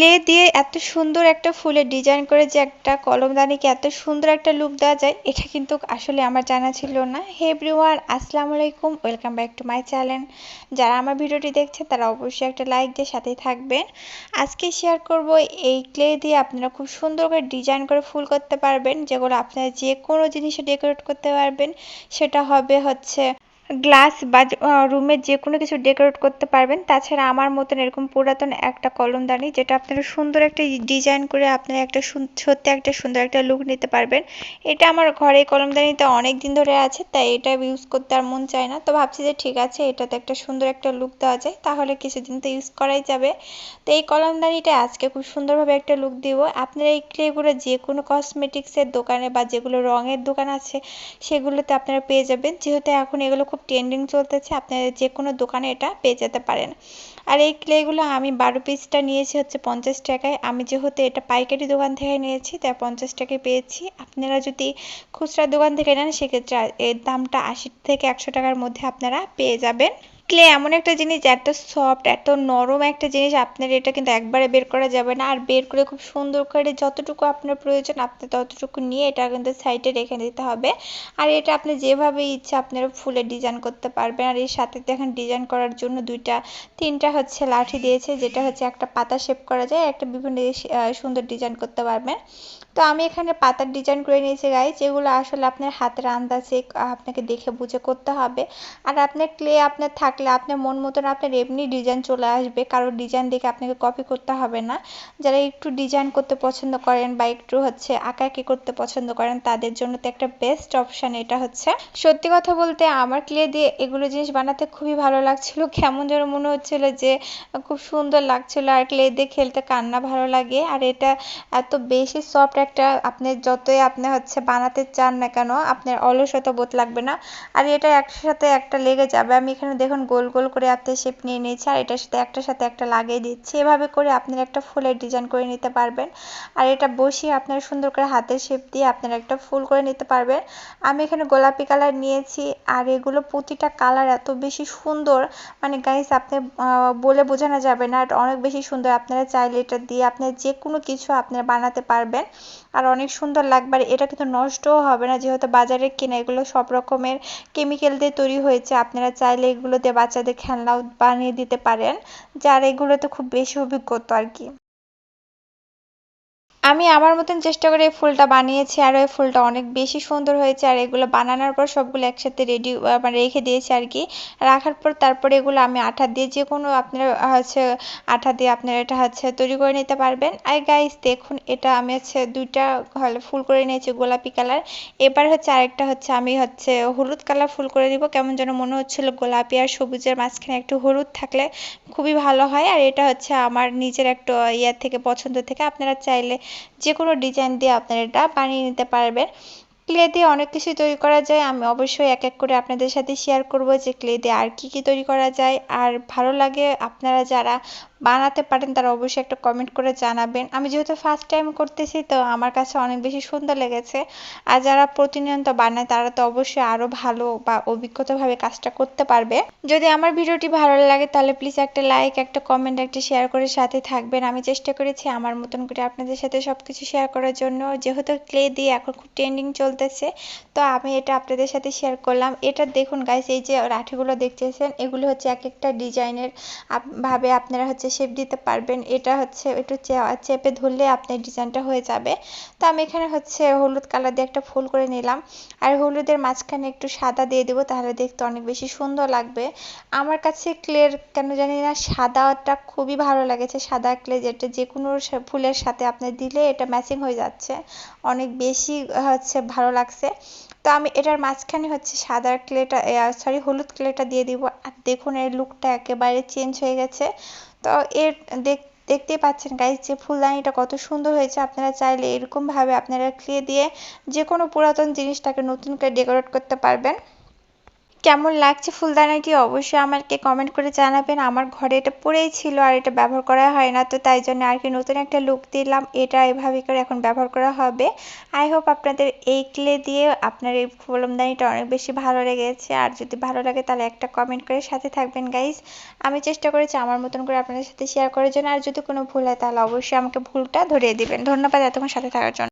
Clay দিয়ে এত সুন্দর একটা ফুলের ডিজাইন করে যে একটা কলমদানিকে এত সুন্দর একটা লুক দেওয়া যায়, এটা কিন্তু আসলে আমার জানা ছিল না। হে এভরিওয়ান আসসালামু আলাইকুম welcome back to my channel যারা আমার ভিডিওটি দেখছে তারা অবশ্যই একটা লাইক দিয়ে সাথেই থাকবেন। আজকে শেয়ার করব এই ক্লে দিয়ে আপনারা খুব সুন্দর করে ডিজাইন করে ফুল করতে পারবেন, যেগুলো আপনারা যে কোনো জিনিসে ডেকোরেট করতে পারবেন। সেটা হবে হচ্ছে গ্লাস বা রুমের যে কোনো কিছু ডেকোরেট করতে পারবেন। তাছাড়া আমার মতন এরকম পুরাতন একটা কলমদানি, যেটা আপনারা সুন্দর একটা ডিজাইন করে আপনারা একটা সত্যি একটা সুন্দর একটা লুক নিতে পারবেন। এটা আমার ঘরে কলমদানিতে অনেক দিন ধরে আছে, তাই এটা ইউজ করতে আর মন চায় না। তো ভাবছি যে ঠিক আছে, এটাতে একটা সুন্দর একটা লুক দেওয়া যায়, তাহলে কিছুদিন তো ইউজ করাই যাবে। তো এই কলমদানিটা আজকে খুব সুন্দরভাবে একটা লুক দিব। আপনারা এই ক্লেগুলো যে কোনো কসমেটিক্সের দোকানে বা যেগুলো রঙের দোকান আছে, সেগুলোতে আপনারা পেয়ে যাবেন। যেহেতু এখন এগুলো খুব খুব ট্রেন্ডিং চলতেছে আপনারা যে কোনো দোকানে এটা পেয়ে যেতে পারেন। আর এই ক্লেগুলো আমি বারো পিসটা নিয়েছি হচ্ছে পঞ্চাশ টাকায়। আমি যেহেতু এটা পাইকারি দোকান থেকে নিয়েছি, তাই পঞ্চাশ টাকায় পেয়েছি। আপনারা যদি খুচরা দোকান থেকে নেন, সেক্ষেত্রে এর দামটা আশি থেকে একশো টাকার মধ্যে আপনারা পেয়ে যাবেন। ক্লে এমন একটা জিনিস, এত সফট এত নরম একটা জিনিস আপনার এটা কিন্তু একবারে বের করা যাবে না। আর বের করে খুব সুন্দর করে যতটুকু আপনার প্রয়োজন, আপনি ততটুকু নিয়ে এটা কিন্তু সাইডে রেখে দিতে হবে। আর এটা আপনি যেভাবে ইচ্ছা আপনারা ফুলের ডিজাইন করতে পারবেন। আর এর সাথে দেখেন ডিজাইন করার জন্য দুইটা, তিনটা হচ্ছে লাঠি দিয়েছে, যেটা হচ্ছে একটা পাতা শেপ করা যায়, একটা বিভিন্ন সুন্দর ডিজাইন করতে পারবেন। তো আমি এখানে পাতার ডিজাইন করে নিয়েছি গাই যেগুলো আসলে আপনার হাতের আন্দাজে, আপনাকে দেখে বুঝে করতে হবে। আর আপনার ক্লে আপনার থাকলে আপনার মন মতন আপনার এমনি ডিজাইন চলে আসবে। কারোর ডিজাইন দেখে আপনাকে কপি করতে হবে না। যারা একটু ডিজাইন করতে পছন্দ করেন বা একটু হচ্ছে আঁকাআঁকি করতে পছন্দ করেন, তাদের জন্য তো একটা বেস্ট অপশান এটা হচ্ছে। সত্যি কথা বলতে আমার ক্লে দিয়ে এগুলো জিনিস বানাতে খুবই ভালো লাগছিল। কেমন যেন মনে হচ্ছিল যে খুব সুন্দর লাগছিল। আর ক্লে দিয়ে খেলতে কান্না ভালো লাগে। আর এটা এত বেশি সফট একটা আপনি যতই আপনি হচ্ছে বানাতে চান না কেন, আপনার অলসতা বোধ লাগবে না। আর এটা একসাথে একটা লেগে যাবে। আমি এখানে দেখুন গোল গোল করে আপনি শেপ নিয়ে নিয়েছি আর এটার সাথে একটার সাথে একটা লাগিয়ে দিচ্ছি। এভাবে করে আপনার একটা ফুলের ডিজাইন করে নিতে পারবেন। আর এটা বসিয়ে আপনার সুন্দর করে হাতের শেপ দিয়ে আপনারা একটা ফুল করে নিতে পারবেন। আমি এখানে গোলাপি কালার নিয়েছি আর এগুলো প্রতিটা কালার এত বেশি সুন্দর। মানে গাইস আপনি বলে বোঝানো যাবে না। অনেক বেশি সুন্দর। আপনারা চাইলে এটা দিয়ে আপনার যে কোনো কিছু আপনারা বানাতে পারবেন। আর অনেক সুন্দর লাগবে আর এটা কিন্তু নষ্টও হবে না। যেহেতু বাজারে কেনা এগুলো সব রকমের কেমিক্যাল দিয়ে তৈরি হয়েছে, আপনারা চাইলে এগুলো দিয়ে বাচ্চাদের খেলনাও বানিয়ে দিতে পারেন, যার এগুলোতে খুব বেশি অভিজ্ঞতা আর কি। আমি আমার মতন চেষ্টা করে এই ফুলটা বানিয়েছি আর ওই ফুলটা অনেক বেশি সুন্দর হয়েছে আর এগুলো বানানোর পর সবগুলো একসাথে রেডি মানে রেখে দিয়েছি আর কি। রাখার পর তারপরে এগুলো আমি আঠা দিয়ে যে কোনো আপনারা হচ্ছে আঠা দিয়ে আপনারা এটা হচ্ছে তৈরি করে নিতে পারবেন। আর গাইস দেখুন, এটা আমি হচ্ছে দুইটা ফুল করে নিয়েছি গোলাপি কালার। এবার হচ্ছে আরেকটা হচ্ছে আমি হচ্ছে হলুদ কালার ফুল করে দিব কেমন যেন মনে হচ্ছিল গোলাপি আর সবুজের মাঝখানে একটু হলুদ থাকলে খুবই ভালো হয়। আর এটা হচ্ছে আমার নিজের একটু ইয়ার থেকে, পছন্দ থেকে আপনারা চাইলে যে কোনো ডিজাইন দিয়ে আপনারা এটা বানিয়ে নিতে পারবেন। ক্লে দিয়ে অনেক কিছুই তৈরি করা যায়। আমি অবশ্যই এক এক করে আপনাদের সাথে শেয়ার করব যে ক্লে দিয়ে আর কি কি তৈরি করা যায়। আর ভালো লাগে আপনারা যারা বানাতে পারেন, তারা অবশ্যই একটা কমেন্ট করে জানাবেন। আমি যেহেতু ফার্স্ট টাইম করতেছি, তো আমার কাছে অনেক বেশি সুন্দর লেগেছে। আর যারা প্রতিনিয়ত বানায়, তারা তো অবশ্যই আরও ভালো বা অভিজ্ঞতাভাবে কাজটা করতে পারবে। যদি আমার ভিডিওটি ভালো লাগে, তাহলে প্লিজ একটা লাইক একটা কমেন্ট একটা শেয়ার করে সাথে থাকবেন। আমি চেষ্টা করেছি আমার মতন করে আপনাদের সাথে সব কিছু শেয়ার করার জন্য। যেহেতু ক্লে দিয়ে এখন খুব ট্রেন্ডিং চলতেছে, তো আমি এটা আপনাদের সাথে শেয়ার করলাম। এটা দেখুন গাইস এই যে রাঠিগুলো দেখতেছেন, এগুলো হচ্ছে এক একটা ডিজাইনের ভাবে আপনারা হচ্ছে শেপ দিতে পারবেন। এটা হচ্ছে একটু চেপে ধরলে আপনার ডিজাইনটা হয়ে যাবে। তো আমি এখানে হচ্ছে হলুদ কালার দিয়ে একটা ফুল করে নিলাম। আর হলুদের মাঝখানে একটু সাদা দিয়ে দেবো, তাহলে দেখতে অনেক বেশি সুন্দর লাগবে। আমার কাছে ক্লের কেন জানি না, সাদাটা খুবই ভালো লাগেছে। সাদা ক্লে যেটা যে কোনো ফুলের সাথে আপনি দিলে এটা ম্যাচিং হয়ে যাচ্ছে। অনেক বেশি হচ্ছে ভালো লাগছে। তো আমি এটার মাঝখানে হচ্ছে সাদা ক্লেটা সরি হলুদ ক্লেটা দিয়ে দিব। আর দেখুন এর লুকটা একেবারে চেঞ্জ হয়ে গেছে। তো এর দেখতে পাচ্ছেন গাইজ যে ফুলদানিটা কত সুন্দর হয়েছে। আপনারা চাইলে এরকমভাবে আপনারা ক্লে দিয়ে যে কোনো পুরাতন জিনিসটাকে নতুন করে ডেকোরেট করতে পারবেন। কেমন লাগছে ফুলদানাটি অবশ্যই আমাকে কমেন্ট করে জানাবেন। আমার ঘরে এটা পড়েই ছিল আর এটা ব্যবহার করা হয় না, তো তাই জন্য আর কি নতুন একটা লুক দিলাম। এটা এভাবে করে এখন ব্যবহার করা হবে। আই হোপ আপনাদের এই ক্লে দিয়ে আপনার এই ফুলদানিটা অনেক বেশি ভালো লেগেছে। আর যদি ভালো লাগে তাহলে একটা কমেন্ট করে সাথে থাকবেন গাইজ আমি চেষ্টা করেছি আমার মতন করে আপনাদের সাথে শেয়ার করার জন্য। আর যদি কোনো ভুল হয় তাহলে অবশ্যই আমাকে ভুলটা ধরিয়ে দিবেন। ধন্যবাদ এতক্ষণ সাথে থাকার জন্য।